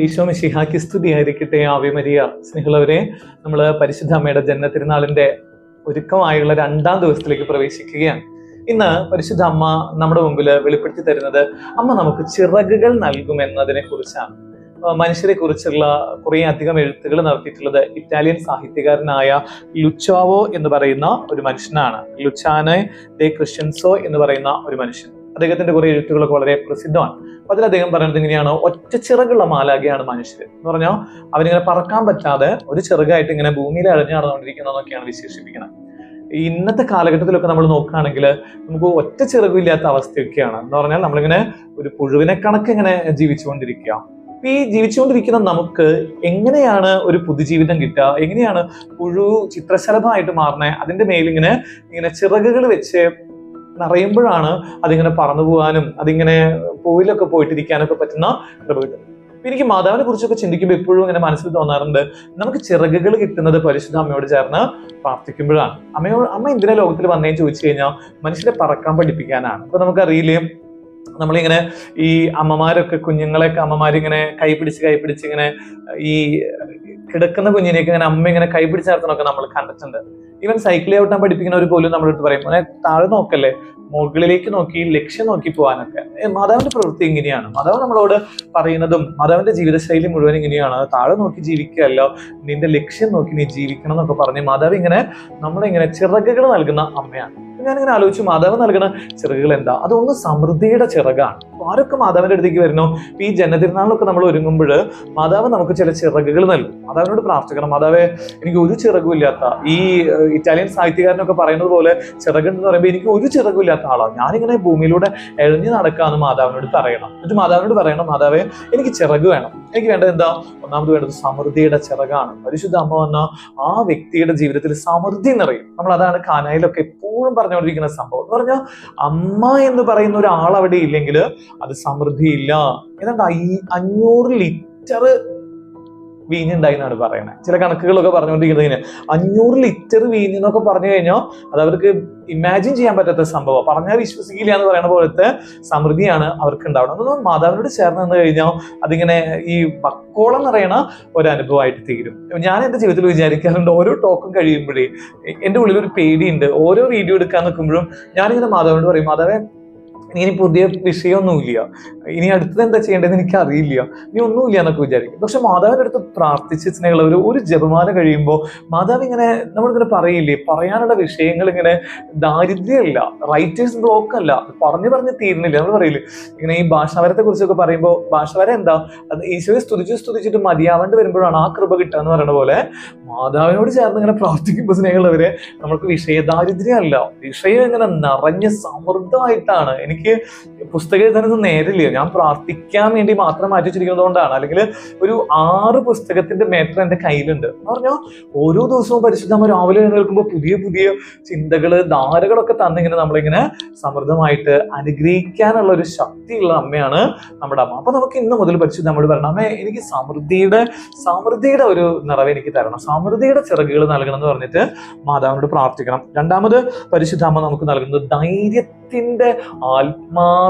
ഈശോ മിശിഹാക്കി സ്തുതിയായിരിക്കട്ടെ ആവിമരിയ സ്നേഹമുള്ളവരെ നമ്മൾ പരിശുദ്ധ അമ്മയുടെ ജന്മതിരുനാളിന്റെ ഒരുക്കമായുള്ള രണ്ടാം ദിവസത്തിലേക്ക് പ്രവേശിക്കുകയാണ്. ഇന്ന് പരിശുദ്ധ അമ്മ നമ്മുടെ മുമ്പിൽ വെളിപ്പെടുത്തി തരുന്നത് അമ്മ നമുക്ക് ചിറകുകൾ നൽകുമെന്നതിനെ കുറിച്ചാണ് മനുഷ്യരെ കുറിച്ചുള്ള കുറേ അധികം എഴുത്തുകൾ നടത്തിയിട്ടുള്ളത് ഇറ്റാലിയൻ സാഹിത്യകാരനായ ലുച്ചാവോ എന്ന് പറയുന്ന ഒരു മനുഷ്യനാണ്. ലുച്ചാനെ ദേ ക്രിസ്ത്യൻസോ എന്ന് പറയുന്ന ഒരു മനുഷ്യൻ. അദ്ദേഹത്തിന്റെ കുറെ എഴുത്തുകളൊക്കെ വളരെ പ്രസിദ്ധമാണ്. അപ്പൊ അതിൽ അദ്ദേഹം പറയുന്നത് ഇങ്ങനെയാണ് ഒറ്റ ചിറകുള്ള മാലാഖയാണ് മനുഷ്യർ എന്ന് പറഞ്ഞാൽ അവരിങ്ങനെ പറക്കാൻ പറ്റാതെ ഒരു ചിറകായിട്ട് ഇങ്ങനെ ഭൂമിയിൽ അഴഞ്ഞു നടന്നുകൊണ്ടിരിക്കുന്നതെന്നൊക്കെയാണ് വിശേഷിപ്പിക്കുന്നത് ഇന്നത്തെ കാലഘട്ടത്തിലൊക്കെ നമ്മൾ നോക്കുകയാണെങ്കിൽ നമുക്ക് ഒറ്റ ചിറകില്ലാത്ത അവസ്ഥയൊക്കെയാണ്. എന്ന് പറഞ്ഞാൽ നമ്മളിങ്ങനെ ഒരു പുഴുവിനെ കണക്ക് ഇങ്ങനെ ജീവിച്ചുകൊണ്ടിരിക്കുക ഈ ജീവിച്ചുകൊണ്ടിരിക്കുന്ന നമുക്ക് എങ്ങനെയാണ് ഒരു പുതുജീവിതം കിട്ടുക? എങ്ങനെയാണ് പുഴു ചിത്രശലഭമായിട്ട് മാറുന്നത് അതിന്റെ മേലിങ്ങനെ ഇങ്ങനെ ചിറകുകൾ വെച്ച് നിറയുമ്പോഴാണ് അതിങ്ങനെ പറന്നു പോകാനും അതിങ്ങനെ പോയിലൊക്കെ പോയിട്ടിരിക്കാനൊക്കെ പറ്റുന്ന അപ്പൊ എനിക്ക് മാതാവിനെ കുറിച്ചൊക്കെ ചിന്തിക്കുമ്പോൾ എപ്പോഴും ഇങ്ങനെ മനസ്സിൽ തോന്നാറുണ്ട് നമുക്ക് ചിറകുകൾ കിട്ടുന്നത് പരിശുദ്ധ അമ്മയോട് ചേർന്ന് പ്രാർത്ഥിക്കുമ്പോഴാണ്. അമ്മയോട് അമ്മ എന്തിനാ ലോകത്തിൽ വന്നേന്ന് ചോദിച്ചു കഴിഞ്ഞാൽ മനുഷ്യരെ പറക്കാൻ പഠിപ്പിക്കാനാണ്. അപ്പൊ നമുക്കറിയില്ലേ നമ്മളിങ്ങനെ ഈ അമ്മമാരൊക്കെ കുഞ്ഞുങ്ങളെയൊക്കെ അമ്മമാരിങ്ങനെ കൈപിടിച്ച് കൈപിടിച്ച് ഇങ്ങനെ ഈ കിടക്കുന്ന കുഞ്ഞിനെയൊക്കെ ഇങ്ങനെ അമ്മ ഇങ്ങനെ കൈ പിടിച്ച് നടത്തണമൊക്കെ നമ്മൾ കണ്ടിട്ടുണ്ട്. ഈവൻ സൈക്കിൾ ചവിട്ടാൻ പഠിപ്പിക്കുന്നവർ പോലും നമ്മളടുത്ത് പറയും. അങ്ങനെ താഴെ നോക്കല്ലേ? മുകളിലേക്ക് നോക്കി ലക്ഷ്യം നോക്കി പോകാനൊക്കെ. മാതാവിന്റെ പ്രവൃത്തി ഇങ്ങനെയാണ്. മാതാവ് നമ്മളോട് പറയുന്നതും മാതാവിന്റെ ജീവിതശൈലി മുഴുവൻ ഇങ്ങനെയാണ്. താഴെ നോക്കി ജീവിക്കുകയല്ലോ നിന്റെ ലക്ഷ്യം നോക്കി നീ ജീവിക്കണം എന്നൊക്കെ പറഞ്ഞ് മാതാവ് ഇങ്ങനെ നമ്മളിങ്ങനെ ചിറകുകൾ നൽകുന്ന അമ്മയാണ്. ഞാനിങ്ങനെ ആലോചിച്ചു മാതാവ് നൽകുന്ന ചിറകുകൾ എന്താ? അതൊന്ന് സമൃദ്ധിയുടെ ചിറകാണ്. അപ്പൊ ആരൊക്കെ മാതാവിന്റെ അടുത്തേക്ക് വരുന്നു? ഈ ജനതിരുനാളിലൊക്കെ നമ്മൾ ഒരുങ്ങുമ്പോൾ മാതാവ് നമുക്ക് ചില ചിറകുകൾ നൽകും. മാതാവിനോട് പ്രാർത്ഥിക്കണം. മാതാവെ എനിക്ക് ഒരു ചിറകും ഇല്ലാത്ത ഈ ഇറ്റാലിയൻ സാഹിത്യകാരനൊക്കെ പറയുന്നത് പോലെ ചിറകുണ്ടെന്ന് പറയുമ്പോൾ എനിക്ക് ഒരു ചിറകും ഇല്ലാത്ത ആളാണ് ഞാനിങ്ങനെ ഭൂമിയിലൂടെ എഴഞ്ഞു നടക്കാന്ന് മാതാവിനോട് പറയണം. എന്നിട്ട് മാതാവിനോട് പറയണം മാതാവെ എനിക്ക് ചിറക് വേണം. എനിക്ക് വേണ്ടത് എന്താ? ഒന്നാമത് വേണ്ടത് സമൃദ്ധിയുടെ ചിറകാണ്. പരിശുദ്ധ അമ്മ വന്ന ആ വ്യക്തിയുടെ ജീവിതത്തിൽ സമൃദ്ധി നിറയും. നമ്മൾ അതാണ് കാനായിലൊക്കെ എപ്പോഴും പറഞ്ഞുകൊണ്ടിരിക്കുന്ന സംഭവം എന്ന് പറഞ്ഞാൽ അമ്മ എന്ന് പറയുന്ന ഒരാൾ അവിടെ ഇല്ലെങ്കിൽ അത് സമൃദ്ധിയില്ല. ഏതാണ്ട് അഞ്ഞൂറ് ലിറ്റർ വീഞ്ഞുണ്ടായി എന്നാണ് പറയുന്നത് ചില കണക്കുകളൊക്കെ പറഞ്ഞുകൊണ്ടിരിക്കുന്നതിന് അഞ്ഞൂറ് ലിറ്റർ വീഞ്ഞ് എന്നൊക്കെ പറഞ്ഞു കഴിഞ്ഞാൽ അത് അവർക്ക് ഇമാജിൻ ചെയ്യാൻ പറ്റാത്ത സംഭവം. പറഞ്ഞാൽ വിശ്വസിക്കില്ല എന്ന് പറയുന്ന പോലത്തെ സമൃദ്ധിയാണ് അവർക്ക് ഉണ്ടാവുന്നത് അതൊന്നും മാതാവിനോട് ചേർന്ന് നിന്ന് കഴിഞ്ഞാൽ അതിങ്ങനെ ഈ വക്കോളം എന്ന് പറയുന്ന ഒരു അനുഭവമായിട്ട് തീരും. ഞാൻ എന്റെ ജീവിതത്തിൽ വിചാരിക്കാറുണ്ട് ഓരോ ടോക്കും കഴിയുമ്പോഴേ എന്റെ ഉള്ളിൽ ഒരു പേടിയുണ്ട്. ഓരോ വീഡിയോ എടുക്കാൻ നിൽക്കുമ്പോഴും ഞാനിങ്ങനെ മാതാവിനോട് പറയും മാതാവേ ഇനി പുതിയ വിഷയമൊന്നുമില്ല. ഇനി അടുത്തത് എന്താ ചെയ്യേണ്ടതെന്ന് എനിക്ക് അറിയില്ല ഇനി ഒന്നുമില്ല എന്നൊക്കെ വിചാരിക്കും. പക്ഷെ മാതാവിന്റെ അടുത്ത് പ്രാർത്ഥിച്ച് സ്നേഹമുള്ള ഒരു ജപമാല കഴിയുമ്പോൾ മാതാവ് ഇങ്ങനെ നമ്മളിങ്ങനെ പറയില്ലേ പറയാനുള്ള വിഷയങ്ങൾ ഇങ്ങനെ ദാരിദ്ര്യമല്ല റൈറ്റേഴ്സ് ബ്ലോക്ക് അല്ല. പറഞ്ഞു പറഞ്ഞ് തീരുന്നില്ല. നമ്മൾ പറയില്ലേ ഇങ്ങനെ ഈ ഭാഷാവരത്തെ കുറിച്ചൊക്കെ പറയുമ്പോൾ ഭാഷാവരം എന്താ? അത് ഈശോയെ സ്തുതിച്ച് സ്തുതിച്ചിട്ട് മതിയാവേണ്ടി വരുമ്പോഴാണ് ആ കൃപ കിട്ടുക എന്ന് പറയുന്ന പോലെ മാതാവിനോട് ചേർന്ന് ഇങ്ങനെ പ്രാർത്ഥിക്കുമ്പോൾ സ്നേഹമുള്ളവരെ നമുക്ക് വിഷയദാരിദ്ര്യമല്ല. വിഷയം ഇങ്ങനെ നിറഞ്ഞ സമൃദ്ധമായിട്ടാണ് എനിക്ക് എനിക്ക് പുസ്തകം എഴുതാനത് നേരില്ല. ഞാൻ പ്രാർത്ഥിക്കാൻ വേണ്ടി മാത്രം മാറ്റി വെച്ചിരിക്കുന്നതുകൊണ്ടാണ്. അല്ലെങ്കിൽ ഒരു ആറ് പുസ്തകത്തിന്റെ മേറ്റർ എന്റെ കയ്യിലുണ്ട്. എന്ന് പറഞ്ഞാൽ ഓരോ ദിവസവും പരിശുദ്ധമ്മ രാവിലെ എഴുന്നേൽക്കുമ്പോൾ പുതിയ പുതിയ ചിന്തകൾ ധാരകളൊക്കെ തന്നിങ്ങനെ നമ്മളിങ്ങനെ സമൃദ്ധമായിട്ട് അനുഗ്രഹിക്കാനുള്ള ഒരു ശക്തിയുള്ള അമ്മയാണ് നമ്മുടെ അമ്മ. അപ്പൊ നമുക്ക് ഇന്ന് മുതൽ പരിശുദ്ധ നമ്മൾ പറയണം അമ്മേ എനിക്ക് സമൃദ്ധിയുടെ സമൃദ്ധിയുടെ ഒരു നിറവ് എനിക്ക് തരണം. സമൃദ്ധിയുടെ ചിറകുകൾ നൽകണം എന്ന് പറഞ്ഞിട്ട് മാതാവിനോട് പ്രാർത്ഥിക്കണം. രണ്ടാമത് പരിശുദ്ധ അമ്മ നമുക്ക് നൽകുന്നത് ധൈര്യത്തിന്റെ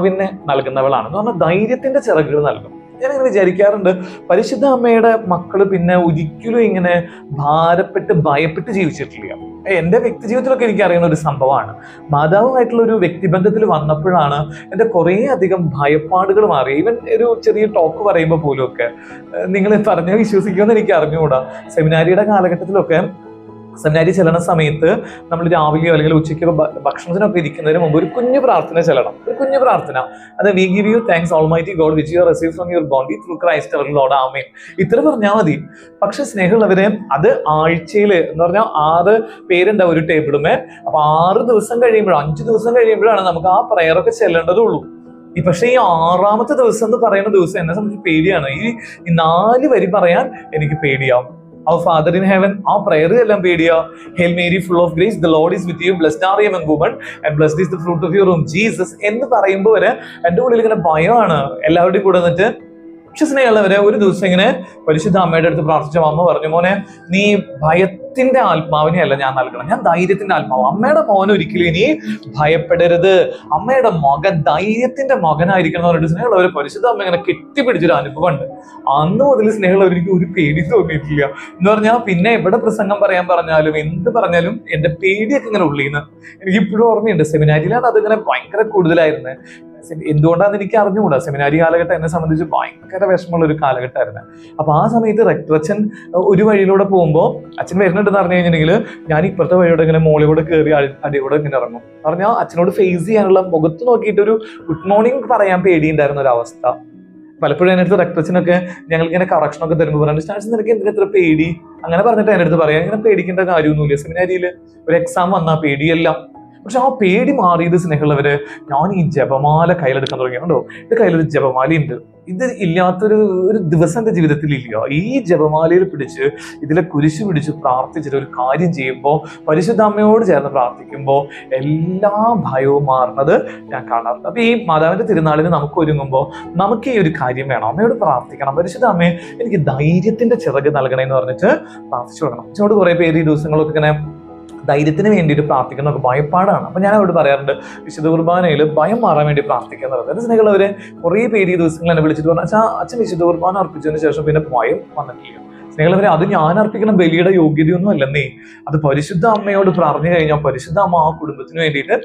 ആത്മാവിനെ നൽകുന്നവളാണ് എന്ന് പറഞ്ഞാൽ ധൈര്യത്തിന്റെ ചിറകുകൾ നൽകും. ഞാനിങ്ങനെ വിചാരിക്കാറുണ്ട് പരിശുദ്ധ അമ്മയുടെ മക്കൾ പിന്നെ ഒരിക്കലും ഇങ്ങനെ ഭാരപ്പെട്ട് ഭയപ്പെട്ട് ജീവിച്ചിട്ടില്ല. എന്റെ വ്യക്തി ജീവിതത്തിലൊക്കെ എനിക്ക് അറിയുന്ന ഒരു സംഭവമാണ്. മാതാവുമായിട്ടുള്ള ഒരു വ്യക്തിബന്ധത്തിൽ വന്നപ്പോഴാണ് എന്റെ കുറേ അധികം ഭയപ്പാടുകൾ മാറി. ഈവൻ ഒരു ചെറിയ ടോക്ക് പറയുമ്പോൾ പോലും ഒക്കെ നിങ്ങൾ പറഞ്ഞ വിശ്വസിക്കുമെന്ന് എനിക്ക് അറിഞ്ഞുകൂടാ. സെമിനാരിയുടെ കാലഘട്ടത്തിലൊക്കെ സെമിനാരി ചെല്ലണ സമയത്ത് നമ്മൾ രാവിലെയോ അല്ലെങ്കിൽ ഉച്ചയ്ക്ക് ഭക്ഷണത്തിനൊക്കെ ഇരിക്കുന്നതിന് മുമ്പ് ഒരു കുഞ്ഞു പ്രാർത്ഥന ചെല്ലണം. ഒരു കുഞ്ഞു പ്രാർത്ഥന. അത് we give you thanks almighty God which you receive from your body through Christ our Lord amen ഇത്ര പറഞ്ഞാൽ മതി. പക്ഷെ സ്നേഹമുള്ളവരെ അത് ആഴ്ചയിൽ എന്ന് പറഞ്ഞാൽ ആറ് പേരുണ്ടാവും ഒരു ടേബിളുമേ അപ്പൊ ആറ് ദിവസം കഴിയുമ്പോഴും അഞ്ച് ദിവസം കഴിയുമ്പോഴാണ് നമുക്ക് ആ പ്രയറൊക്കെ ചെല്ലേണ്ടതുള്ളൂ. ഈ പക്ഷെ ഈ ആറാമത്തെ ദിവസം എന്ന് പറയുന്ന ദിവസം എന്നെ സംബന്ധിച്ച് പേടിയാണ്. ഈ നാല് വരി പറയാൻ എനിക്ക് പേടിയാവും. അവർ ഫാദർ ഇൻ ഹെവൻ ആ പ്രയർ എല്ലാം പേടിയ. Hail Mary full of grace the Lord is with you blessed are യം woman and blessed is the fruit of your room Jesus എന്ന് പറയുമ്പോൾ വരെ എന്റെ ഉള്ളിൽ ഇങ്ങനെ ഭയമാണ്. എല്ലാവരുടെയും കൂടെ നിന്നിട്ട് പക്ഷെ സ്നേഹമുള്ളവരെ ഒരു ദിവസം ഇങ്ങനെ പരിശുദ്ധ അമ്മയുടെ അടുത്ത് പ്രാർത്ഥിച്ച അമ്മ പറഞ്ഞു മോനെ നീ ഭയ ഭയത്തിന്റെ ആത്മാവിനെയല്ല ഞാൻ നൽകണം ഞാൻ ധൈര്യത്തിന്റെ ആത്മാവ് അമ്മയുടെ മോൻ ഒരിക്കലും ഇനി ഭയപ്പെടരുത്. അമ്മയുടെ മകൻ ധൈര്യത്തിന്റെ മകനായിരിക്കണം എന്ന് പറഞ്ഞിട്ട് സ്നേഹമുള്ളവരെ പരിശുദ്ധ അമ്മ ഇങ്ങനെ കെട്ടിപ്പിടിച്ചൊരു അനുഭവം ഉണ്ട് അന്ന് മുതൽ സ്നേഹമുള്ളവർ എനിക്ക് ഒരു പേടി തോന്നിയിട്ടില്ല. എന്ന് പറഞ്ഞാൽ പിന്നെ എവിടെ പ്രസംഗം പറയാൻ പറഞ്ഞാലും എന്ത് പറഞ്ഞാലും എന്റെ പേടിയൊക്കെ ഇങ്ങനെ ഉള്ളിന്ന് എനിക്ക് ഇപ്പോഴും ഓർമ്മയുണ്ട് സെമിനാരിയിലാണ് അതിങ്ങനെ ഭയങ്കര കൂടുതലായിരുന്നത് എന്തുകൊണ്ടാന്ന് എനിക്ക് അറിഞ്ഞുകൂടാ? സെമിനാരി കാലഘട്ടം എന്നെ സംബന്ധിച്ച് ഭയങ്കര വിഷമമുള്ള ഒരു കാലഘട്ടമായിരുന്നു. അപ്പൊ ആ സമയത്ത് റെക്ടറച്ചൻ ഒരു വഴിയിലൂടെ പോകുമ്പോൾ അച്ഛൻ വരുന്നുണ്ടെന്ന് പറഞ്ഞു കഴിഞ്ഞിട്ടുണ്ടെങ്കിൽ ഞാൻ ഇപ്പുറത്തെ വഴിയോടെ ഇങ്ങനെ മോളിലൂടെ കയറി അടി- അടിയോടെ ഇങ്ങനെ ഇറങ്ങും. പറഞ്ഞാൽ അച്ഛനോട് ഫേസ് ചെയ്യാനുള്ള മുഖത്ത് നോക്കിയിട്ട് ഒരു ഗുഡ് മോർണിംഗ് പറയാൻ പേടിയുണ്ടായിരുന്ന ഒരു അവസ്ഥ പലപ്പോഴും എന്റെ അടുത്ത് റെക്ടറച്ചനൊക്കെ ഞങ്ങൾ ഇങ്ങനെ കറക്ഷൻ ഒക്കെ തരുമ്പോൾ പറഞ്ഞു സ്റ്റാർസ് നിനക്ക് എന്തിനാ ഇത്ര പേടി? അങ്ങനെ പറഞ്ഞിട്ട് എന്റെ അടുത്ത് പറയാം. ഇങ്ങനെ പേടിക്കേണ്ട കാര്യമൊന്നുമില്ല. സെമിനാരിയിൽ ഒരു എക്സാം വന്നാൽ പേടിയെല്ലാം. പക്ഷെ ആ പേടി മാറിയത് സ്നേഹമുള്ളവര് ഞാൻ ഈ ജപമാല കയ്യിലെടുക്കാൻ തുടങ്ങി. കണ്ടോ? എന്റെ കയ്യിലൊരു ജപമാലയുണ്ട് ഇത് ഇല്ലാത്തൊരു ഒരു ദിവസം എന്റെ ജീവിതത്തിൽ ഇല്ല. ഈ ജപമാലയിൽ പിടിച്ച് ഇതിലെ കുരിശ് പിടിച്ച് പ്രാർത്ഥിച്ചിട്ട് ഒരു കാര്യം ചെയ്യുമ്പോൾ പരിശുദ്ധ അമ്മയോട് ചേർന്ന് പ്രാർത്ഥിക്കുമ്പോൾ എല്ലാ ഭയവും മാറുന്നത് ഞാൻ കാണാറുണ്ട്. അപ്പൊ ഈ മാതാവിന്റെ തിരുനാളിന് നമുക്ക് ഒരുങ്ങുമ്പോൾ നമുക്ക് ഈ ഒരു കാര്യം വേണം. അമ്മയോട് പ്രാർത്ഥിക്കണം. പരിശുദ്ധ അമ്മയെ എനിക്ക് ധൈര്യത്തിന്റെ ചിറക് നൽകണേ എന്ന് പറഞ്ഞിട്ട് പ്രാർത്ഥിച്ചു കൊടുക്കണം അച്ഛനോട് കുറെ പേര് ഈ ദിവസങ്ങളൊക്കെ ഇങ്ങനെ ധൈര്യത്തിന് വേണ്ടിയിട്ട് പ്രാർത്ഥിക്കുന്നതൊക്കെ ഭയപ്പാടാണ്. അപ്പം ഞാൻ അവരോട് പറയാറുണ്ട് വിശുദ്ധ കുർബാനയിൽ ഭയം മാറാൻ വേണ്ടി പ്രാർത്ഥിക്കുന്നത് അതായത് അവരെ കുറേ പേര് ഈ ദിവസങ്ങൾ എന്നെ വിളിച്ചിട്ട് പറഞ്ഞു അച്ഛാ അച്ഛൻ വിശുദ്ധ കുർബാന അർപ്പിച്ചതിന് ശേഷം പിന്നെ ഭയം വന്നിട്ടില്ല. സ്നേഹമുള്ളവരെ അത് ഞാൻ അർപ്പിക്കുന്ന ബലിയുടെ യോഗ്യതയൊന്നും അല്ലെന്നേ. അത് പരിശുദ്ധ അമ്മയോട് പറഞ്ഞു കഴിഞ്ഞാൽ പരിശുദ്ധ അമ്മ ആ കുടുംബത്തിന് വേണ്ടിയിട്ട്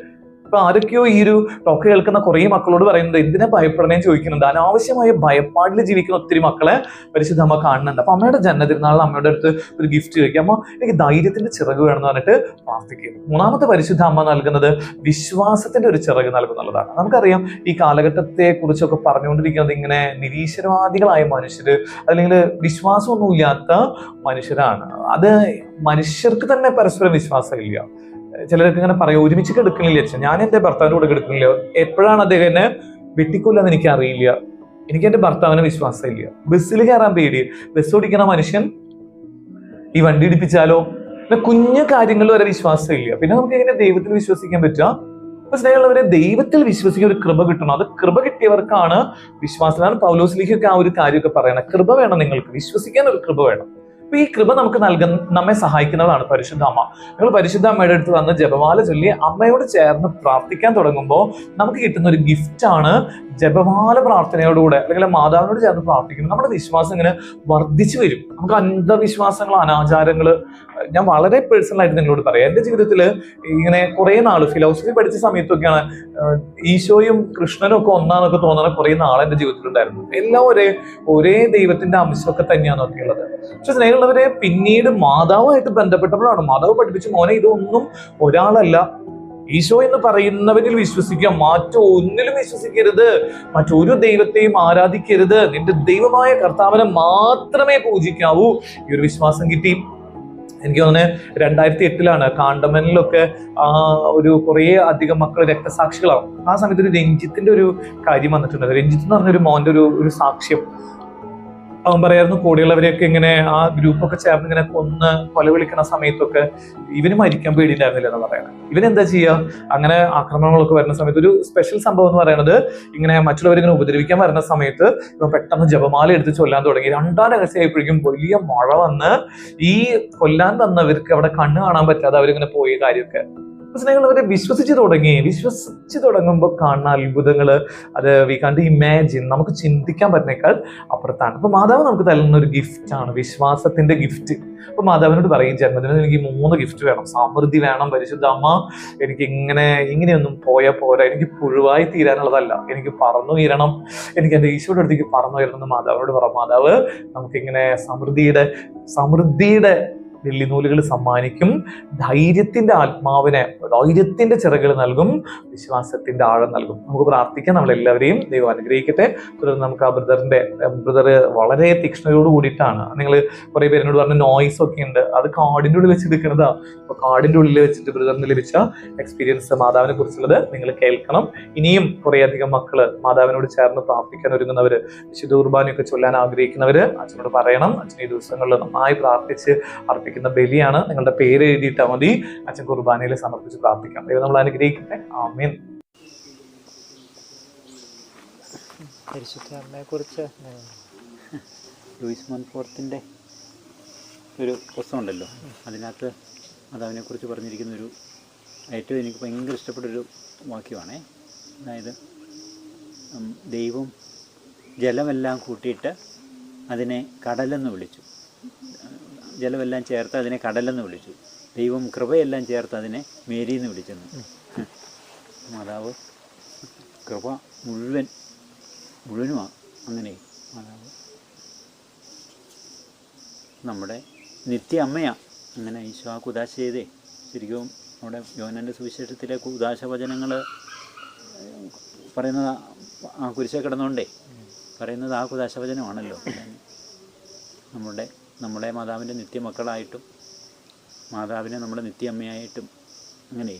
ഇപ്പൊ ആരൊക്കെയോ ഈ ഒരു ടോക്ക് കേൾക്കുന്ന കുറേ മക്കളോട് പറയുന്നത് എന്തിനാ ഭയപ്പെടണേ ചോദിക്കുന്നുണ്ട്. അനാവശ്യമായ ഭയപ്പാടിൽ ജീവിക്കുന്ന ഒത്തിരി മക്കളെ പരിശുദ്ധ അമ്മ കാണുന്നുണ്ട്. അപ്പൊ അമ്മയുടെ ജന്മതിരുനാളിൽ അമ്മയുടെ അടുത്ത് ഒരു ഗിഫ്റ്റ് ചോദിക്കുക അമ്മ എനിക്ക് ധൈര്യത്തിന്റെ ചിറക് വേണമെന്ന് പറഞ്ഞിട്ട് പ്രാർത്ഥിക്കുക മൂന്നാമത്തെ പരിശുദ്ധ അമ്മ നൽകുന്നത് വിശ്വാസത്തിന്റെ ഒരു ചിറക് നൽകുന്നുള്ളതാണ്. നമുക്കറിയാം ഈ കാലഘട്ടത്തെ കുറിച്ചൊക്കെ പറഞ്ഞുകൊണ്ടിരിക്കുന്നത് ഇങ്ങനെ നിരീശ്വരവാദികളായ മനുഷ്യർ അല്ലെങ്കിൽ വിശ്വാസമൊന്നുമില്ലാത്ത മനുഷ്യരാണ്. അത് മനുഷ്യർക്ക് തന്നെ പരസ്പരം വിശ്വാസമില്ല. ചിലരൊക്കെ ഇങ്ങനെ പറയും ഒരുമിച്ച് കിടക്കണില്ല അച്ഛൻ ഞാൻ എന്റെ ഭർത്താവിന്റെ കൂടെ കിടക്കണില്ല? എപ്പോഴാണ് അദ്ദേഹം എന്നെ വെട്ടിക്കൊല്ലാന്ന് എനിക്ക് അറിയില്ല എനിക്ക് എന്റെ ഭർത്താവിന് വിശ്വാസമില്ല. ബസ്സിൽ കയറാൻ പേടി. ബസ് ഓടിക്കുന്ന മനുഷ്യൻ ഈ വണ്ടി ഇടിപ്പിച്ചാലോ? പിന്നെ കുഞ്ഞു കാര്യങ്ങൾ വരെ വിശ്വാസമില്ല. പിന്നെ നമുക്ക് എങ്ങനെ ദൈവത്തിൽ വിശ്വസിക്കാൻ പറ്റുക? അപ്പൊ സ്നേഹമുള്ളവരെ ദൈവത്തിൽ വിശ്വസിക്കാൻ ഒരു കൃപ കിട്ടണം. അത് കൃപ കിട്ടിയവർക്കാണ് വിശ്വാസമാണ് പൗലോസിലേക്കൊക്കെ ആ ഒരു കാര്യമൊക്കെ പറയണം കൃപ വേണം നിങ്ങൾക്ക്. വിശ്വസിക്കാൻ ഒരു കൃപ വേണം. അപ്പൊ ഈ കൃപ നമുക്ക് നൽകുന്ന നമ്മെ സഹായിക്കുന്നതാണ് പരിശുദ്ധ അമ്മ. നിങ്ങൾ പരിശുദ്ധ അമ്മയുടെ അടുത്ത് വന്ന് ജപമാല ചൊല്ലി അമ്മയോട് ചേർന്ന് പ്രാർത്ഥിക്കാൻ തുടങ്ങുമ്പോൾ നമുക്ക് കിട്ടുന്ന ഒരു ഗിഫ്റ്റാണ് ജപമാല പ്രാർത്ഥനയോടുകൂടെ അല്ലെങ്കിൽ മാതാവിനോട് ചേർന്ന് പ്രാർത്ഥിക്കുമ്പോൾ നമ്മുടെ വിശ്വാസം ഇങ്ങനെ വർദ്ധിച്ചു വരും. നമുക്ക് അന്ധവിശ്വാസങ്ങൾ അനാചാരങ്ങൾ ഞാൻ വളരെ പേഴ്സണൽ ആയിട്ട് നിങ്ങളോട് പറയാം. എന്റെ ജീവിതത്തിൽ ഇങ്ങനെ കുറേ നാൾ ഫിലോസഫി പഠിച്ച സമയത്തൊക്കെയാണ് ഈശോയും കൃഷ്ണനും ഒക്കെ ഒന്നാന്നൊക്കെ തോന്നുന്ന കുറേ നാൾ എന്റെ ജീവിതത്തിലുണ്ടായിരുന്നു. എല്ലാം ഒരേ ഒരേ ദൈവത്തിന്റെ അംശമൊക്കെ തന്നെയാണൊക്കെ ഉള്ളത്. പക്ഷെ സ്നേഹമുള്ളവരെ പിന്നീട് മാതാവുമായിട്ട് ബന്ധപ്പെട്ടപ്പോഴാണ് മാതാവ് പഠിപ്പിച്ച മോനെ ഇതൊന്നും ഒരാളല്ല. ഈശോ എന്ന് പറയുന്നവരിൽ വിശ്വസിക്കുക മറ്റൊന്നിലും വിശ്വസിക്കരുത്. മറ്റൊരു ദൈവത്തെയും ആരാധിക്കരുത്. നിന്റെ ദൈവമായ കർത്താവിനെ മാത്രമേ പൂജിക്കാവൂ. ഈ ഒരു വിശ്വാസം കിട്ടി. എനിക്ക് തോന്നുന്നത് രണ്ടായിരത്തി എട്ടിലാണ് കാണ്ടമനിലൊക്കെ ഒരു കുറേ അധികം മക്കൾ രക്തസാക്ഷികളാവും. ആ സമയത്ത് ഒരു രഞ്ജിത്തിന്റെ ഒരു കാര്യം വന്നിട്ടുണ്ട്. രഞ്ജിത്ത് എന്ന് പറഞ്ഞ ഒരു മോന്റെ ഒരു ഒരു സാക്ഷ്യം. അവൻ പറയായിരുന്നു കൂടെയുള്ളവരെയൊക്കെ ഇങ്ങനെ ആ ഗ്രൂപ്പൊക്കെ ചേർന്ന് ഇങ്ങനെ കൊന്ന് കൊല വിളിക്കുന്ന സമയത്തൊക്കെ ഇവന് മരിക്കാൻ പേടിയുണ്ടായിരുന്നില്ല എന്ന് പറയുന്നത് ഇവൻ എന്താ ചെയ്യുക അങ്ങനെ ആക്രമണങ്ങളൊക്കെ വരുന്ന സമയത്ത് ഒരു സ്പെഷ്യൽ സംഭവം എന്ന് പറയുന്നത് ഇങ്ങനെ മറ്റുള്ളവരിങ്ങനെ ഉപദ്രവിക്കാൻ വരുന്ന സമയത്ത് ഇവൻ പെട്ടെന്ന് ജപമാല എടുത്ത് ചൊല്ലാൻ തുടങ്ങി. രണ്ടാം രഹസ്യമായപ്പോഴേക്കും വലിയ മഴ വന്ന് ഈ കൊല്ലാൻ വന്നവർക്ക് അവിടെ കണ്ണ് കാണാൻ പറ്റാതെ അവരിങ്ങനെ പോയ കാര്യമൊക്കെ. സ്നേഹമുള്ളവരെ വിശ്വസിച്ച് തുടങ്ങി. വിശ്വസിച്ച് തുടങ്ങുമ്പോൾ കാണുന്ന അത്ഭുതങ്ങൾ അത് വി കണ്ട് ഇമാജിൻ നമുക്ക് ചിന്തിക്കാൻ പറ്റുന്നേക്കാൾ അപ്പുറത്താണ്. അപ്പൊ മാതാവ് നമുക്ക് തരുന്ന ഒരു ഗിഫ്റ്റ് ആണ് വിശ്വാസത്തിന്റെ ഗിഫ്റ്റ് അപ്പൊ മാതാവിനോട് പറയും ജന്മദിനം എനിക്ക് മൂന്ന് ഗിഫ്റ്റ് വേണം. സമൃദ്ധി വേണം പരിശുദ്ധ അമ്മ എനിക്ക് ഇങ്ങനെ ഇങ്ങനെയൊന്നും പോയാൽ പോരാ. എനിക്ക് പുഴുവായി തീരാനുള്ളതല്ല. എനിക്ക് പറന്നു തീരണം എനിക്ക് എന്റെ ഈശോയുടെ അടുത്തേക്ക് പറന്നു തീരണം എന്ന് മാതാവിനോട് പറ മാതാവ് നമുക്കിങ്ങനെ സമൃദ്ധിയുടെ സമൃദ്ധിയുടെ വെള്ളിനൂലുകൾ സമ്മാനിക്കും. ധൈര്യത്തിന്റെ ആത്മാവിനെ ധൈര്യത്തിന്റെ ചിറകൾ നൽകും. വിശ്വാസത്തിന്റെ ആഴം നൽകും. നമുക്ക് പ്രാർത്ഥിക്കാം. നമ്മളെല്ലാവരെയും ദൈവം അനുഗ്രഹിക്കട്ടെ. തുടർന്ന് നമുക്ക് ആ ബ്രദറിന്റെ ബ്രദർ വളരെ തീക്ഷ്ണതയോട് കൂടിയിട്ടാണ്. നിങ്ങൾ കുറെ പേരിനോട് പറഞ്ഞ നോയ്സ് ഒക്കെ ഉണ്ട്. അത് കാടിന്റെ ഉള്ളിൽ വെച്ച് എടുക്കുന്നതാ അപ്പൊ കാടിന്റെ ഉള്ളിൽ വെച്ചിട്ട് ബ്രദറിന് ലഭിച്ച എക്സ്പീരിയൻസ് മാതാവിനെ കുറിച്ചുള്ളത് നിങ്ങൾ കേൾക്കണം. ഇനിയും കുറേയധികം മക്കൾ മാതാവിനോട് ചേർന്ന് പ്രാർത്ഥിക്കാൻ ഒരുങ്ങുന്നവര് വിശുദ്ധ കുർബാനയൊക്കെ ചൊല്ലാൻ ആഗ്രഹിക്കുന്നവര് അച്ഛനോട് പറയണം. അച്ഛൻ ഈ ദിവസങ്ങളിൽ നന്നായി പ്രാർത്ഥിച്ച് അർപ്പിക്കുന്ന ബലിയാണ്. നിങ്ങളുടെ പേര് എഴുതിയിട്ടാൽ മതി. അച്ഛൻ കുർബാനയിൽ സമർപ്പിച്ച് പ്രാർത്ഥിക്കാം. ദൈവം നമ്മൾ അനുഗ്രഹിക്കട്ടെ. ആമീൻ. പരിശുദ്ധ അമ്മയെക്കുറിച്ച് ലൂയിസ് മൺഫോർത്തിന്റെ ഒരു പുസ്തകമുണ്ടല്ലോ. അതിനകത്ത് മാതാവിനെക്കുറിച്ച് പറഞ്ഞിരിക്കുന്ന ഒരു ഏറ്റവും എനിക്ക് ഭയങ്കര ഇഷ്ടപ്പെട്ടൊരു വാക്യമാണേ. അതായത് ദൈവം ജലമെല്ലാം കൂട്ടിയിട്ട് അതിനെ കടലെന്ന് വിളിച്ചു. ജലമെല്ലാം ചേർത്ത് അതിനെ കടലെന്ന് വിളിച്ചു. ദൈവം കൃപയെല്ലാം ചേർത്ത് അതിനെ മേരി എന്ന് വിളിച്ചെന്ന് മാതാവ് കൃപ മുഴുവൻ മുഴുവനുമാണ് അങ്ങനെ. മാതാവ് നമ്മുടെ നിത്യ അമ്മയാണ് അങ്ങനെ ഈശോ ആ കുദാശ ചെയ്തേ. ശരിക്കും നമ്മുടെ യോനന്റെ സുവിശേഷത്തിലെ കുദാശ വചനങ്ങൾ പറയുന്നത് ആ- കുരിശ കുരിശെ കിടന്നുകൊണ്ടേ. പറയുന്നത് ആ കുദാശ വചനമാണല്ലോ. നമ്മുടെ നമ്മുടെ മാതാവിന്റെ നിത്യമക്കളായിട്ടും മാതാവിനെ നമ്മുടെ നിത്യമ്മയായിട്ടും അങ്ങനെ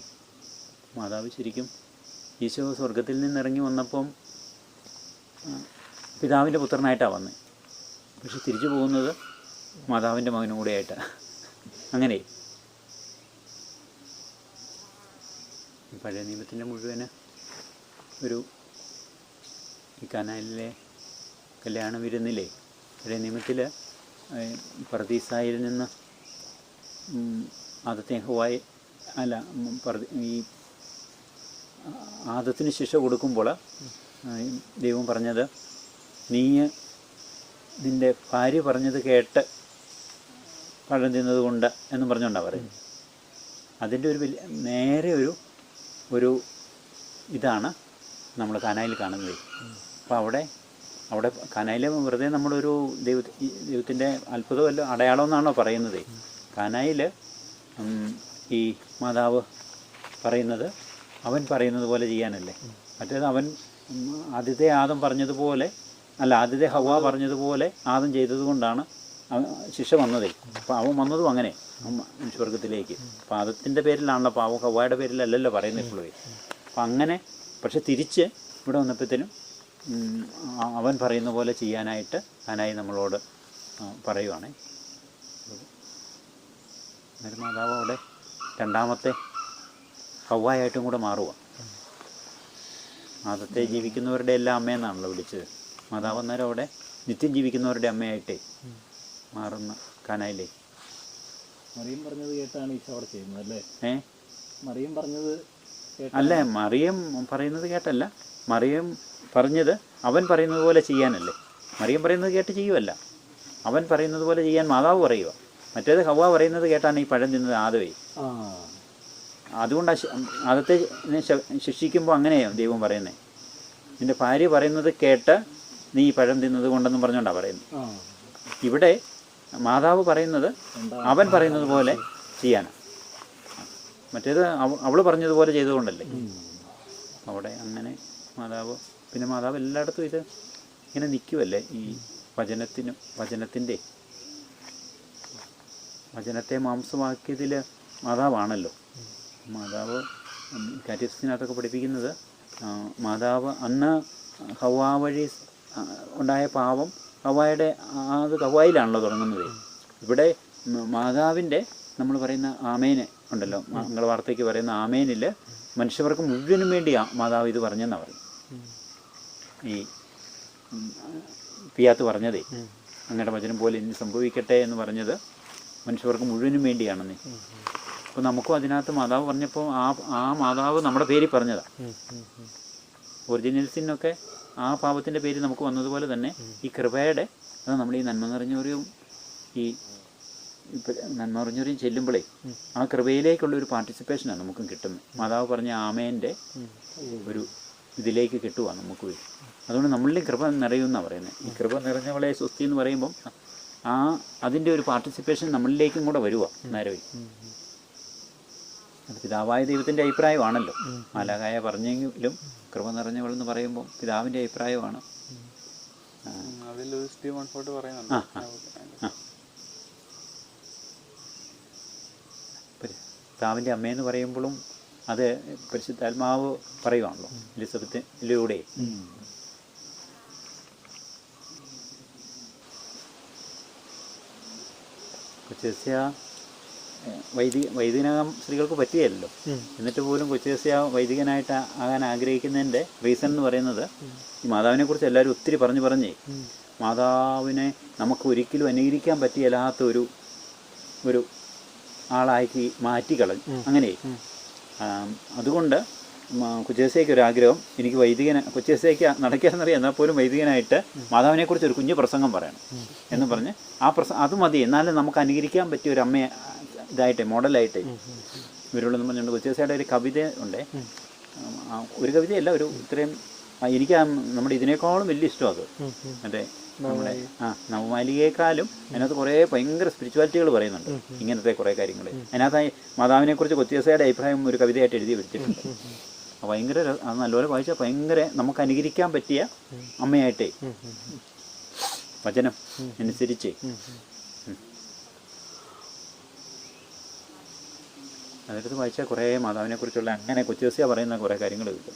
മാതാവ് ശരിക്കും ഈശോ സ്വർഗത്തിൽ നിന്നിറങ്ങി വന്നപ്പം പിതാവിന്റെ പുത്രനായിട്ടാണ് വന്നത് പക്ഷെ തിരിച്ചു പോകുന്നത് മാതാവിന്റെ മകനും കൂടെ ആയിട്ടാണ് അങ്ങനെ. പഴയ നിയമത്തിന്റെ മുഴുവൻ ഒരു ഈ കനാലിലെ കല്യാണ വിരുന്നിലെ പഴയ നിയമത്തിൽ പറദീസായിൽ നിന്ന് ആദത്തെ ഹവായി അല്ല ഈ ആദത്തിന് ശിക്ഷ കൊടുക്കുമ്പോൾ ദൈവം പറഞ്ഞത് നീ നിന്റെ ഭാര്യ പറഞ്ഞത് കേട്ട് പഴം തിന്നത് കൊണ്ട് എന്ന് പറഞ്ഞുകൊണ്ടാണ് പറയുന്നത്. അതിന്റെ ഒരു വലിയ നേരെ ഒരു ഒരു ഇതാണ് നമ്മൾ കാനായിൽ കാണുന്നത്. അപ്പോൾ അവിടെ അവിടെ കാനായിൽ വെറുതെ നമ്മളൊരു ദൈവ ദൈവത്തിന്റെ അത്ഭുതമല്ല അടയാളമെന്നാണോ പറയുന്നത്. കാനായിൽ ഈ മാതാവ് പറയുന്നത് അവൻ പറയുന്നത് പോലെ ചെയ്യാനല്ലേ. മറ്റേത് അവൻ ആദ്യത്തെ ആദം പറഞ്ഞതുപോലെ അല്ല ആദ്യത്തെ ഹവ പറഞ്ഞതുപോലെ ആദം ചെയ്തതുകൊണ്ടാണ് ശിക്ഷ വന്നതേ. അപ്പോൾ അവൻ വന്നതും അങ്ങനെ മനുഷ്യവർഗത്തിലേക്ക്. ആദത്തിന്റെ പേരിലാണല്ലോ അപ്പോൾ ഹവായുടെ പേരിലല്ലല്ലോ പറയുന്നത് ഇപ്പോഴേ അപ്പം അങ്ങനെ പക്ഷെ തിരിച്ച് ഇവിടെ വന്നപ്പോഴത്തേനും അവൻ പറയുന്ന പോലെ ചെയ്യാനായിട്ട് ഞാനായി നമ്മളോട് പറയുവാണേ. അന്നേരം മാതാവ് അവിടെ രണ്ടാമത്തെ ഹവായായിട്ടും കൂടെ മാറുക ആദത്തെ ജീവിക്കുന്നവരുടെ എല്ലാം അമ്മയെന്നാണല്ലോ വിളിച്ചത്. മാതാവ് അന്നേരം അവിടെ നിത്യം ജീവിക്കുന്നവരുടെ അമ്മയായിട്ടേ മാറുന്ന കാനായിലേ മറിയം പറഞ്ഞത് കേട്ടാണ് ഈശോ അവിടെ ചെയ്യുന്നത് അല്ലേ? ഏ? മറിയം പറഞ്ഞത് അല്ല മറിയം പറയുന്നത് കേട്ടല്ല. മറിയം പറഞ്ഞത് അവൻ പറയുന്നത് പോലെ ചെയ്യാനല്ലേ? മറിയം പറയുന്നത് കേട്ട് ചെയ്യുമല്ല അവൻ പറയുന്നത് പോലെ ചെയ്യാൻ മാതാവ് പറയുക. മറ്റേത് ഹവ പറയുന്നത് കേട്ടാണ് ഈ പഴം തിന്നത് ആദവേ. അതുകൊണ്ട് അതത്തെ ശിക്ഷിക്കുമ്പോൾ അങ്ങനെയാണ് ദൈവം പറയുന്നത് നിന്റെ ഭാര്യ പറയുന്നത് കേട്ട് നീ ഈ പഴം തിന്നത് കൊണ്ടെന്നും പറഞ്ഞുകൊണ്ടാണ് പറയുന്നത് ഇവിടെ മാതാവ് പറയുന്നത് അവൻ പറയുന്നത് പോലെ ചെയ്യാനാണ് മറ്റേത് അവൾ പറഞ്ഞതുപോലെ ചെയ്തുകൊണ്ടല്ലേ അവിടെ അങ്ങനെ മാതാവ് പിന്നെ മാതാവ് എല്ലായിടത്തും ഇത് ഇങ്ങനെ നിൽക്കുമല്ലേ ഈ വചനത്തിനും വചനത്തിന്റെ വചനത്തെ മാംസമാക്കിയതിൽ മാതാവാണല്ലോ. മാതാവ് കാറ്റസിനകത്തൊക്കെ പഠിപ്പിക്കുന്നത് മാതാവ് അന്ന് ഹവാ വഴി ഉണ്ടായ പാവം ഹവായുടെ അത് ഹവായിലാണല്ലോ തുടങ്ങുന്നത്. ഇവിടെ മാതാവിന്റെ നമ്മൾ പറയുന്ന ആമേന് ഉണ്ടല്ലോ. മംഗളവാർത്തയ്ക്ക് പറയുന്ന ആമേനിൽ മനുഷ്യർക്ക് മുഴുവനും വേണ്ടി മാതാവ് ഇത് പറഞ്ഞെന്നാണ് പറയും ഈ പിയാത്ത് പറഞ്ഞതേ. അങ്ങയുടെ വചനം പോലെ ഇനി സംഭവിക്കട്ടെ എന്ന് പറഞ്ഞത് മനുഷ്യർക്ക് മുഴുവനും വേണ്ടിയാണെന്ന്. അപ്പോൾ നമുക്കും അതിനകത്ത് മാതാവ് പറഞ്ഞപ്പോൾ ആ ആ മാതാവ് നമ്മുടെ പേരിൽ പറഞ്ഞതാണ് ഒറിജിനൽസിനൊക്കെ ആ പാപത്തിന്റെ പേര് നമുക്ക് വന്നതുപോലെ തന്നെ ഈ കൃപയുടെ അത് നമ്മൾ ഈ നന്മ നിറഞ്ഞവരെയും ഈ നന്മ നിറഞ്ഞവരെയും ചെല്ലുമ്പോഴേ ആ കൃപയിലേക്കുള്ള ഒരു പാർട്ടിസിപ്പേഷനാണ് നമുക്കും കിട്ടുന്നത്. മാതാവ് പറഞ്ഞ ആമേന്റെ ഒരു ഇതിലേക്ക് കിട്ടുക നമുക്ക് അതുകൊണ്ട് നമ്മളിൽ കൃപ നിറയുമെന്നാണ് പറയുന്നത് ഈ കൃപ നിറഞ്ഞവളെ സ്വസ്തി എന്ന് പറയുമ്പം ആ അതിന്റെ ഒരു പാർട്ടിസിപ്പേഷൻ നമ്മളിലേക്കും കൂടെ വരുക നേരവേ അത് പിതാവായ ദൈവത്തിന്റെ അഭിപ്രായമാണല്ലോ. മാലാകായ പറഞ്ഞെങ്കിലും കൃപ നിറഞ്ഞവളെന്ന് പറയുമ്പോൾ പിതാവിന്റെ അഭിപ്രായമാണ്. പിതാവിന്റെ അമ്മയെന്ന് പറയുമ്പോഴും അത് പരിശുദ്ധാത്മാവ് പറയുവാണല്ലോ എലിസബത്തിലൂടെ. കൊച്ചേസ്യ വൈദിക വൈദികനാകാൻ സ്ത്രീകൾക്ക് പറ്റിയല്ലോ. എന്നിട്ട് പോലും കൊച്ചേസ്യ വൈദികനായിട്ട് ആകാൻ ആഗ്രഹിക്കുന്നതിന്റെ റീസൺ എന്ന് പറയുന്നത് ഈ മാതാവിനെ കുറിച്ച് എല്ലാവരും ഒത്തിരി പറഞ്ഞു പറഞ്ഞേ. മാതാവിനെ നമുക്ക് ഒരിക്കലും അനുകരിക്കാൻ പറ്റിയല്ലാത്ത ഒരു ഒരു ആളാക്കി മാറ്റിക്കളഞ്ഞു. അങ്ങനെ അതുകൊണ്ട് കൊച്ചേസയ്ക്ക് ഒരു ആഗ്രഹം. എനിക്ക് വൈദികന കൊച്ചേസയ്ക്ക് നടക്കാമെന്നറിയാം എന്നാൽ പോലും വൈദികനായിട്ട് മാതാവിനെക്കുറിച്ച് ഒരു കുഞ്ഞു പ്രസംഗം പറയണം എന്ന് പറഞ്ഞ് ആ പ്രസംഗം അത് മതി. എന്നാലും നമുക്ക് അനുകരിക്കാൻ പറ്റിയ ഒരു അമ്മയെ ഇതായിട്ടെ മോഡലായിട്ടെ ഇവരുള്ളെന്ന് പറഞ്ഞുകൊണ്ട് കൊച്ചേസയുടെ ഒരു കവിത ഉണ്ട്. ഒരു കവിതയല്ല ഒരു ഇത്രയും എനിക്ക് നമ്മുടെ ഇതിനേക്കാളും വലിയ ഇഷ്ടം അത്. മറ്റേ നമ്മുടെ ആ നവമാലികയെക്കാളും അതിനകത്ത് കുറേ ഭയങ്കര സ്പിരിച്വാലിറ്റികൾ പറയുന്നുണ്ട്. ഇങ്ങനത്തെ കുറേ കാര്യങ്ങൾ. അതിനകത്ത് മാതാവിനെ കുറിച്ച് കൊച്ചിയസയുടെ അഭിപ്രായം ഒരു കവിതയായിട്ട് എഴുതി വെച്ചിട്ടുണ്ട്. ഭയങ്കര അത് നല്ലപോലെ വായിച്ചാൽ ഭയങ്കര നമുക്ക് അനുകരിക്കാൻ പറ്റിയ അമ്മയായിട്ടേ വചനം അനുസരിച്ച് അതെടുത്ത് വായിച്ചാൽ കുറേ മാതാവിനെ കുറിച്ചുള്ള അങ്ങനെ കൊച്ചിയസിയ പറയുന്ന കുറേ കാര്യങ്ങൾ കിട്ടും.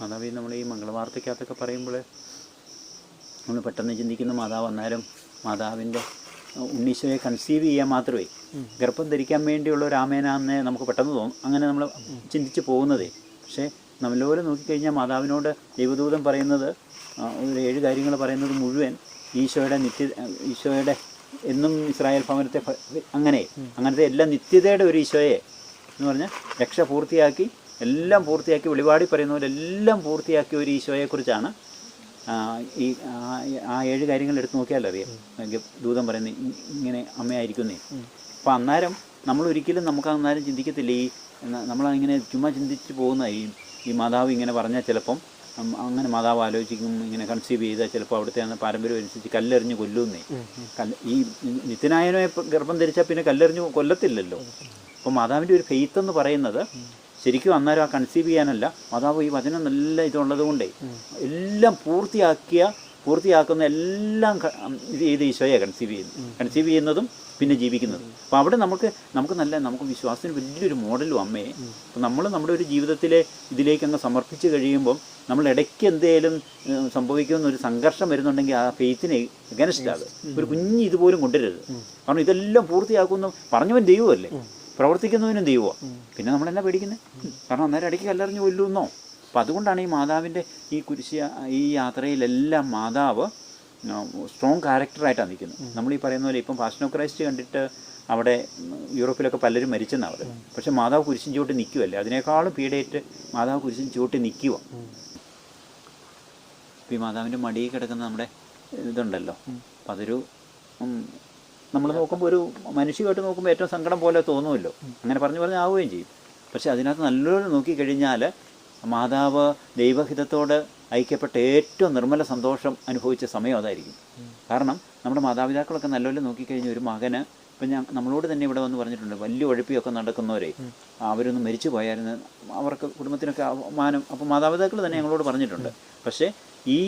മാതാവ് നമ്മൾ ഈ മംഗളവാർത്തയ്ക്കകത്തൊക്കെ പറയുമ്പോൾ നമ്മൾ പെട്ടെന്ന് ചിന്തിക്കുന്ന മാതാവ് വന്നാലും മാതാവിന്റെ ഉണ്ണീശോയെ കൺസീവ് ചെയ്യാൻ മാത്രമേ ഗർഭം ധരിക്കാൻ വേണ്ടിയുള്ള ഒരു ആമേനാന്ന് നമുക്ക് പെട്ടെന്ന് തോന്നും. അങ്ങനെ നമ്മൾ ചിന്തിച്ച് പോകുന്നതേ. പക്ഷേ നമ്മളോട് നോക്കിക്കഴിഞ്ഞാൽ മാതാവിനോട് ദൈവദൂതം പറയുന്നത് ഒരു ഏഴ് കാര്യങ്ങൾ പറയുന്നത് മുഴുവൻ ഈശോയുടെ നിത്യ ഈശോയുടെ എന്നും ഇസ്രായേൽ ഭവനത്തെ അങ്ങനെ. അങ്ങനത്തെ എല്ലാ നിത്യതയുടെ ഒരു ഈശോയെ എന്ന് പറഞ്ഞാൽ രക്ഷ പൂർത്തിയാക്കി എല്ലാം പൂർത്തിയാക്കി വെളിപാടി പറയുന്ന പോലെ എല്ലാം പൂർത്തിയാക്കിയ ഒരു ഈശോയെക്കുറിച്ചാണ് ഈ ആ- ഏഴ് കാര്യങ്ങൾ എടുത്ത് നോക്കിയാലറിയാം. ദൂതം പറയുന്നത് ഇങ്ങനെ അമ്മയായിരിക്കുന്നേ. അപ്പം അന്നേരം നമ്മൾ ഒരിക്കലും നമുക്ക് അന്നേരം ചിന്തിക്കത്തില്ല ഈ നമ്മളിങ്ങനെ ചുമ്മാ ചിന്തിച്ച് പോകുന്ന ഈ ഈ മാതാവ് ഇങ്ങനെ പറഞ്ഞാൽ ചിലപ്പം അങ്ങനെ മാതാവ് ആലോചിക്കും ഇങ്ങനെ കൺസീവ് ചെയ്താൽ ചിലപ്പോൾ അവിടുത്തെ അന്ന് പാരമ്പര്യം അനുസരിച്ച് കല്ലെറിഞ്ഞ് കൊല്ലുന്നേ. കല്ല് ഈ നിത്യനായനെ ഗർഭം ധരിച്ചാൽ പിന്നെ കല്ലെറിഞ്ഞ് കൊല്ലത്തില്ലല്ലോ. അപ്പോൾ മാതാവിന്റെ ഒരു ഫെയ്ത്ത് എന്ന് പറയുന്നത് ശരിക്കും അന്നേരം ആ കൺസീവ് ചെയ്യാനല്ല മാതാവ് ഈ വചനം നല്ല ഇതുള്ളത് കൊണ്ടേ എല്ലാം പൂർത്തിയാക്കിയ പൂർത്തിയാക്കുന്ന എല്ലാം ഇത് ഈശോയെ കൺസീവ് ചെയ്യുന്നു. കൺസീവ് ചെയ്യുന്നതും പിന്നെ ജീവിക്കുന്നതും. അപ്പോൾ അവിടെ നമുക്ക് നമുക്ക് നല്ല നമുക്ക് വിശ്വാസത്തിന് വലിയൊരു മോഡലും അമ്മയെ അപ്പോൾ നമ്മൾ നമ്മുടെ ഒരു ജീവിതത്തിലെ ഇതിലേക്ക് അങ്ങ് സമർപ്പിച്ച് കഴിയുമ്പം നമ്മൾ ഇടയ്ക്ക് എന്തെങ്കിലും സംഭവിക്കുന്ന ഒരു സംഘർഷം വരുന്നുണ്ടെങ്കിൽ ആ ഫെയ്ത്തിനെ അഗനസ്റ്റ് ആകും ഒരു കുഞ്ഞ് ഇതുപോലും കൊണ്ടുവരരുത്. കാരണം ഇതെല്ലാം പൂർത്തിയാക്കുന്ന. പറഞ്ഞവൻ ദൈവമല്ലേ? പ്രവർത്തിക്കുന്നവനും ദൈവമാണ് പിന്നെ നമ്മളെന്നാ പേടിക്കുന്നത് കാരണം അന്നേരം ഇടയ്ക്ക് കല്ലെറിഞ്ഞ് കൊല്ലുന്നോ അപ്പം അതുകൊണ്ടാണ് ഈ മാതാവിന്റെ ഈ കുരിശ് ഈ യാത്രയിലെല്ലാം മാതാവ് സ്ട്രോങ് ക്യാരക്ടറായിട്ടാണ് നിൽക്കുന്നത്. നമ്മൾ ഈ പറയുന്ന പോലെ ഇപ്പം ഫാഷൻ ഓഫ് ക്രൈസ്റ്റ് കണ്ടിട്ട് അവിടെ യൂറോപ്പിലൊക്കെ പലരും മരിച്ചെന്നാണ് പക്ഷെ മാതാവ് കുരിശിൻ ചുവട്ടി നിൽക്കുമല്ലേ അതിനേക്കാളും പീഡയിട്ട് മാതാവ് കുരിശിൻ ചുവട്ടി നിൽക്കുക. ഈ മാതാവിന്റെ മടിയിൽ കിടക്കുന്ന നമ്മുടെ ഇതുണ്ടല്ലോ. അപ്പം അതൊരു നമ്മൾ നോക്കുമ്പോൾ ഒരു മനുഷ്യമായിട്ട് നോക്കുമ്പോൾ ഏറ്റവും സങ്കടം പോലെ തോന്നുമല്ലോ. അങ്ങനെ പറഞ്ഞു പറഞ്ഞ് ആവുകയും ചെയ്യും. പക്ഷെ അതിനകത്ത് നല്ലോണം നോക്കിക്കഴിഞ്ഞാൽ മാതാവ് ദൈവഹിതത്തോട് ഐക്യപ്പെട്ട ഏറ്റവും നിർമ്മല സന്തോഷം അനുഭവിച്ച സമയം അതായിരിക്കും. കാരണം നമ്മുടെ മാതാപിതാക്കളൊക്കെ നല്ലപോലെ നോക്കിക്കഴിഞ്ഞ ഒരു മകന് ഇപ്പം ഞാൻ നമ്മളോട് തന്നെ ഇവിടെ വന്ന് പറഞ്ഞിട്ടുണ്ട് വലിയ ഒഴുപ്പിയൊക്കെ നടക്കുന്നവരെ. അവരൊന്ന് മരിച്ചു പോയായിരുന്നു. അവർക്ക് കുടുംബത്തിനൊക്കെ അപമാനം. അപ്പോൾ മാതാപിതാക്കൾ തന്നെ ഞങ്ങളോട് പറഞ്ഞിട്ടുണ്ട്. പക്ഷേ ഈ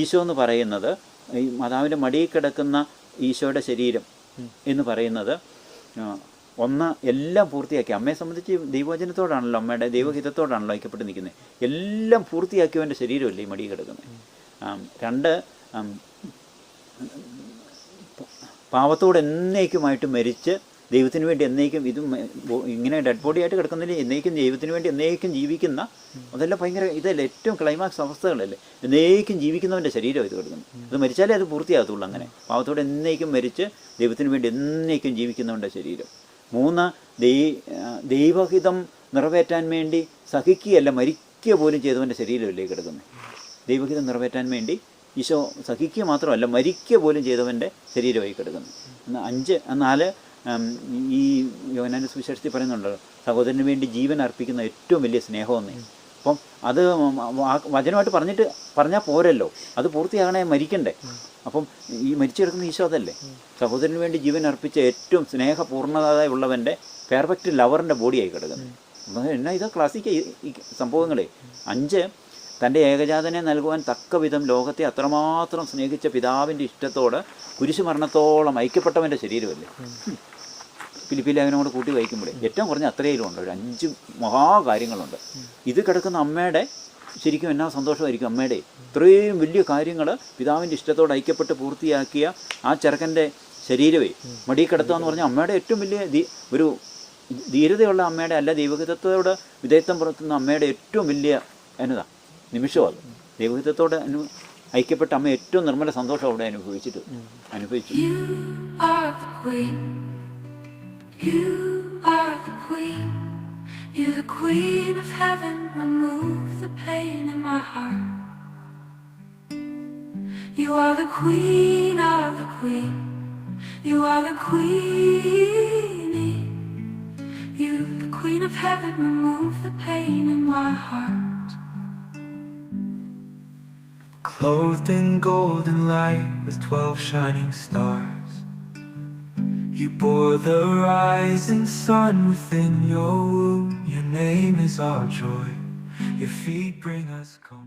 ഈശോ എന്ന് പറയുന്നത് ഈ മാതാവിന്റെ മടിയിൽ കിടക്കുന്ന ഈശോയുടെ ശരീരം എന്ന് പറയുന്നത് ഒന്ന് എല്ലാം പൂർത്തിയാക്കി. അമ്മയെ സംബന്ധിച്ച് ദൈവവചനത്തോടാണല്ലോ അമ്മയുടെ ദൈവഹിതത്തോടാണല്ലോ ഐക്യപ്പെട്ട് നിൽക്കുന്നത്. എല്ലാം പൂർത്തിയാക്കിയവന്റെ ശരീരമല്ലേ ഈ മടി കിടക്കുന്നത്. രണ്ട് പാവത്തോട് എന്നേക്കുമായിട്ട് മരിച്ച് ദൈവത്തിന് വേണ്ടി എന്നേക്കും ഇത് ഇങ്ങനെ ഡെഡ് ബോഡി ആയിട്ട് കിടക്കുന്നതിൽ എന്നേക്കും ദൈവത്തിന് വേണ്ടി എന്നേക്കും ജീവിക്കുന്ന അതെല്ലാം ഭയങ്കര ഇതല്ലേ? ഏറ്റവും ക്ലൈമാക്സ് അവസ്ഥകളല്ലേ? എന്നേക്കും ജീവിക്കുന്നവന്റെ ശരീരം ഇത് കിടക്കുന്നു അത് മരിച്ചാലേ അത് പൂർത്തിയാകത്തുള്ളൂ അങ്ങനെ. പാവത്തോട് എന്നേക്കും മരിച്ച് ദൈവത്തിന് വേണ്ടി എന്നേക്കും ജീവിക്കുന്നവന്റെ ശരീരം. മൂന്ന് ദൈവഹിതം നിറവേറ്റാൻ വേണ്ടി സഹിക്കുകയല്ല മരിക്കുക പോലും ചെയ്തവന്റെ ശരീരമല്ലേ കിടക്കുന്നത്? ദൈവഹിതം നിറവേറ്റാൻ വേണ്ടി ഈശോ സഹിക്കുക മാത്രമല്ല മരിക്കുക പോലും ചെയ്തവന്റെ ശരീരമായി കിടക്കുന്നു എന്നാൽ അഞ്ച് നാല് ഈ യോനാന സുവിശേഷത്തിൽ പറയുന്നുണ്ടല്ലോ സഹോദരന് വേണ്ടി ജീവൻ അർപ്പിക്കുന്ന ഏറ്റവും വലിയ സ്നേഹമെന്നേ അപ്പം അത് വചനമായിട്ട് പറഞ്ഞിട്ട് പറഞ്ഞാൽ പോരല്ലോ. അത് പൂർത്തിയാകണേ മരിക്കണ്ടേ. അപ്പം ഈ മരിച്ചു കിടക്കുന്ന ഈശോ അതല്ലേ? സഹോദരന് വേണ്ടി ജീവൻ അർപ്പിച്ച ഏറ്റവും സ്നേഹപൂർണതയുള്ളവന്റെ പെർഫെക്റ്റ് ലവറിന്റെ ബോഡിയായി കിടക്കുന്നത് അപ്പം എന്നാ ഇതാ ക്ലാസിക്ക് സംഭവങ്ങളെ. അഞ്ച് തന്റെ ഏകജാതനെ നൽകുവാൻ തക്ക വിധം ലോകത്തെ അത്രമാത്രം സ്നേഹിച്ച പിതാവിന്റെ ഇഷ്ടത്തോട് കുരിശുമരണത്തോളം ഐക്യപ്പെട്ടവന്റെ ശരീരമല്ലേ? ഫിലിപ്പി കൂടെ കൂട്ടി വഹിക്കുമ്പോൾ ഏറ്റവും കുറഞ്ഞ അത്രയിലും ഒരു അഞ്ച് മഹാകാര്യങ്ങളുണ്ട്. ഇത് കിടക്കുന്ന അമ്മയുടെ ശരിക്കും എന്നാ സന്തോഷമായിരിക്കും അമ്മയുടെ. ഇത്രയും വലിയ കാര്യങ്ങൾ പിതാവിന്റെ ഇഷ്ടത്തോട് ഐക്യപ്പെട്ട് പൂർത്തിയാക്കിയ ആ ചെറുക്കന്റെ ശരീരമേ. മടിയിൽ കിടത്തുക എന്ന് പറഞ്ഞാൽ അമ്മയുടെ ഏറ്റവും വലിയ ഒരു ധീരതയുള്ള അമ്മയുടെ അല്ല ദൈവഹിതത്തോട് വിധേയത്വം പുറത്തുന്ന അമ്മയുടെ ഏറ്റവും വലിയ എന്നതാ നിമിഷം അത്. ദൈവഹിതത്തോട് അനു ഐക്യപ്പെട്ട അമ്മ ഏറ്റവും നിർമ്മല സന്തോഷം അവിടെ അനുഭവിച്ചിട്ട് അനുഭവിച്ചു. You are the queen. You're the queen of heaven. Remove the pain in my heart. You are the queen of the queen. You are the queenie. You, the queen of heaven. Remove the pain in my heart. Clothed in golden light with twelve shining stars. You bore the rising sun within your womb. Your name is our joy. Your feet bring us comfort.